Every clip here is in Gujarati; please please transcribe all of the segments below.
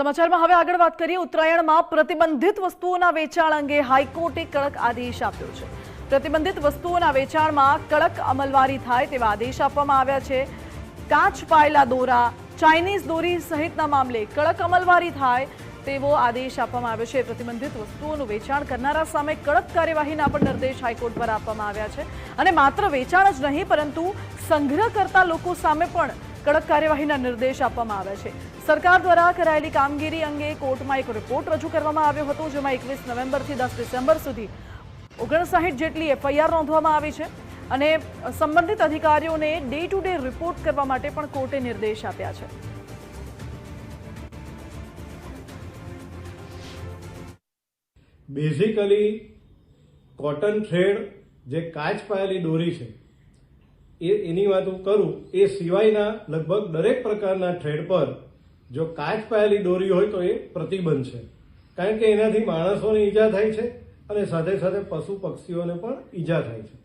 સમાચારમાં હવે આગળ વાત કરીએ. ઉત્તરાયણમાં પ્રતિબંધિત વસ્તુઓના વેચાણ અંગે હાઈકોર્ટે કડક આદેશ આપ્યો છે. પ્રતિબંધિત વસ્તુઓના વેચાણમાં કડક અમલવારી થાય તેવા આદેશ આપવામાં આવ્યા છે. કાચ પાયેલા દોરા, ચાઇનીઝ દોરી સહિતના મામલે કડક અમલવારી થાય તેવો આદેશ આપવામાં આવ્યો છે. પ્રતિબંધિત વસ્તુઓનું વેચાણ કરનારા સામે કડક કાર્યવાહીના પણ નિર્દેશ હાઈકોર્ટ દ્વારા આપવામાં આવ્યા છે. અને માત્ર વેચાણ જ નહીં, પરંતુ સંગ્રહ કરતા લોકો સામે પણ કડક કાર્યવાહીના નિર્દેશ આપવામાં આવ્યા છે. સરકાર દ્વારા કરાયેલી કામગીરી અંગે કોર્ટમાં એક રિપોર્ટ રજૂ કરવામાં આવ્યો હતો, જેમાં એકવીસ નવેમ્બરથી દસ ડિસેમ્બર સુધી ઓગણસાઠ જેટલી એફઆઈઆર નોંધવામાં આવી છે અને સંબંધિત અધિકારીઓને ડે ટુ ડે રિપોર્ટ કરવા માટે પણ કોર્ટે નિર્દેશ આપ્યા છે. બેઝિકલી કોટન થ્રેડ જે કાચ પાયેલી દોરી છે એ એની વાત હું કરું, એ સિવાયના લગભગ દરેક પ્રકારના થ્રેડ પર જો કાચ પાયેલી દોરી હોય તો એ પ્રતિબંધ છે. કારણ કે એનાથી માણસોને ઈજા થાય છે અને સાથે સાથે પશુ પક્ષીઓને પણ ઈજા થાય છે.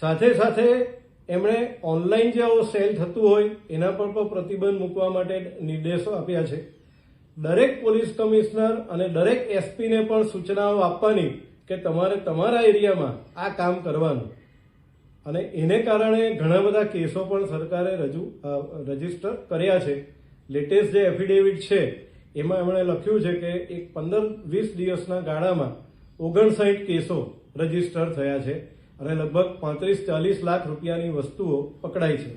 સાથે સાથે એમણે ઓનલાઈન જે આવો સેલ થતું હોય, એના પર પણ પ્રતિબંધ મૂકવા માટે નિર્દેશો આપ્યા છે. દરેક પોલીસ કમિશનર અને દરેક એસપીને પણ સૂચનાઓ આપવાની કે તમારે તમારા એરિયામાં આ કામ કરવાનું. અને એને કારણે ઘણા બધા કેસો પણ સરકારે રજૂ રજિસ્ટર કર્યા છે. લેટેસ્ટ જે એફિડેવિટ છે, એમાં એમણે લખ્યું છે કે એક પંદર, વીસ દિવસના ગાળામાં ઓગણસાઠ કેસો રજિસ્ટર થયા છે અને લગભગ પાંત્રીસ, ચાલીસ લાખ રૂપિયાની વસ્તુઓ પકડાઈ છે.